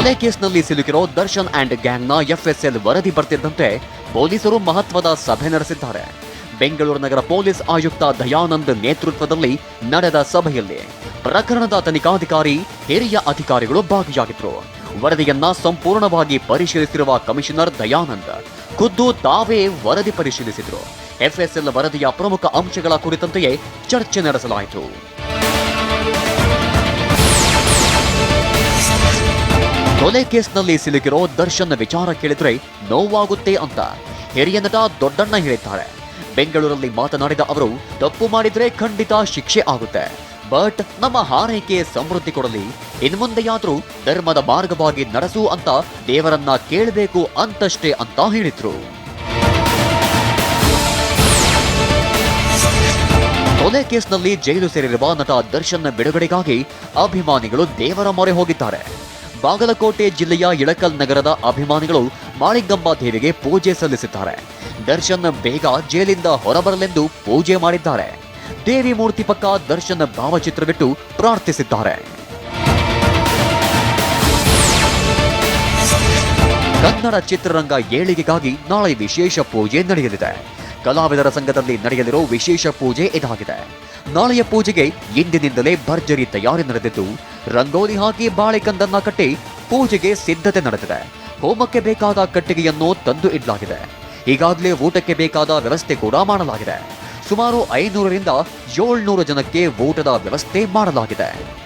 ಕೊಲೆ ಕೇಸ್ನಲ್ಲಿ ಸಿಲುಕಿರೋ ದರ್ಶನ್ ಅಂಡ್ ಗ್ಯಾಂಗ್ನ ಎಫ್ಎಸ್ಎಲ್ ವರದಿ ಬರ್ತಿದ್ದಂತೆ ಪೊಲೀಸರು ಮಹತ್ವದ ಸಭೆ ನಡೆಸಿದ್ದಾರೆ. ಬೆಂಗಳೂರು ನಗರ ಪೊಲೀಸ್ ಆಯುಕ್ತ ದಯಾನಂದ್ ನೇತೃತ್ವದಲ್ಲಿ ನಡೆದ ಸಭೆಯಲ್ಲಿ ಪ್ರಕರಣದ ತನಿಖಾಧಿಕಾರಿ, ಹಿರಿಯ ಅಧಿಕಾರಿಗಳು ಭಾಗಿಯಾಗಿದ್ದರು. ವರದಿಯನ್ನ ಸಂಪೂರ್ಣವಾಗಿ ಪರಿಶೀಲಿಸಿರುವ ಕಮಿಷನರ್ ದಯಾನಂದ್ ಖುದ್ದು ತಾವೇ ವರದಿ ಪರಿಶೀಲಿಸಿದ್ರು. ಎಫ್ಎಸ್ಎಲ್ ವರದಿಯ ಪ್ರಮುಖ ಅಂಶಗಳ ಕುರಿತಂತೆಯೇ ಚರ್ಚೆ ನಡೆಸಲಾಯಿತು. ಕೊಲೆ ಕೇಸ್ನಲ್ಲಿ ಸಿಲುಕಿರೋ ದರ್ಶನ್ ವಿಚಾರ ಕೇಳಿದ್ರೆ ನೋವಾಗುತ್ತೆ ಅಂತ ಹಿರಿಯ ನಟ ದೊಡ್ಡಣ್ಣ ಹೇಳಿದ್ದಾರೆ. ಬೆಂಗಳೂರಲ್ಲಿ ಮಾತನಾಡಿದ ಅವರು, ತಪ್ಪು ಮಾಡಿದ್ರೆ ಖಂಡಿತ ಶಿಕ್ಷೆ ಆಗುತ್ತೆ. ಬಟ್ ನಮ್ಮ ಹಾರೈಕೆ ಸಮೃದ್ಧಿ ಕೊಡಲಿ. ಇನ್ಮುಂದೆಯಾದ್ರೂ ಧರ್ಮದ ಮಾರ್ಗವಾಗಿ ನಡೆಸು ಅಂತ ದೇವರನ್ನ ಕೇಳಬೇಕು ಅಂತಷ್ಟೇ ಅಂತ ಹೇಳಿದ್ರು. ಕೊಲೆ ಕೇಸ್ನಲ್ಲಿ ಜೈಲು ಸೇರಿರುವ ನಟ ದರ್ಶನ್ ಬಿಡುಗಡೆಗಾಗಿ ಅಭಿಮಾನಿಗಳು ದೇವರ ಮೊರೆ ಹೋಗಿದ್ದಾರೆ. ಬಾಗಲಕೋಟೆ ಜಿಲ್ಲೆಯ ಇಳಕಲ್ ನಗರದ ಅಭಿಮಾನಿಗಳು ಮಾಳಿಂಗಮ್ಮ ದೇವಿಗೆ ಪೂಜೆ ಸಲ್ಲಿಸಿದ್ದಾರೆ. ದರ್ಶನ್ ಬೇಗ ಜೈಲಿಂದ ಹೊರಬರಲೆಂದು ಪೂಜೆ ಮಾಡಿದ್ದಾರೆ. ದೇವಿ ಮೂರ್ತಿ ಪಕ್ಕ ದರ್ಶನ್ ಭಾವಚಿತ್ರವಿಟ್ಟು ಪ್ರಾರ್ಥಿಸಿದ್ದಾರೆ. ಕನ್ನಡ ಚಿತ್ರರಂಗ ಏಳಿಗೆಗಾಗಿ ನಾಳೆ ವಿಶೇಷ ಪೂಜೆ ನಡೆಯಲಿದೆ. ಕಲಾವಿದರ ಸಂಘದಲ್ಲಿ ನಡೆಯಲಿರೋ ವಿಶೇಷ ಪೂಜೆ ಇದಾಗಿದೆ. ನಾಳೆಯ ಪೂಜೆಗೆ ಇಂದಿನಿಂದಲೇ ಭರ್ಜರಿ ತಯಾರಿ ನಡೆದಿದ್ದು, ರಂಗೋಲಿ ಹಾಕಿ ಬಾಳೆಕಂದನ್ನ ಕಟ್ಟಿ ಪೂಜೆಗೆ ಸಿದ್ಧತೆ ನಡೆದಿದೆ. ಹೋಮಕ್ಕೆ ಬೇಕಾದ ಕಟ್ಟಿಗೆಯನ್ನು ತಂದು ಇಡಲಾಗಿದೆ. ಈಗಾಗಲೇ ಊಟಕ್ಕೆ ಬೇಕಾದ ವ್ಯವಸ್ಥೆ ಕೂಡ ಮಾಡಲಾಗಿದೆ. ಸುಮಾರು ಐನೂರರಿಂದ ಏಳ್ನೂರು ಜನಕ್ಕೆ ಊಟದ ವ್ಯವಸ್ಥೆ ಮಾಡಲಾಗಿದೆ.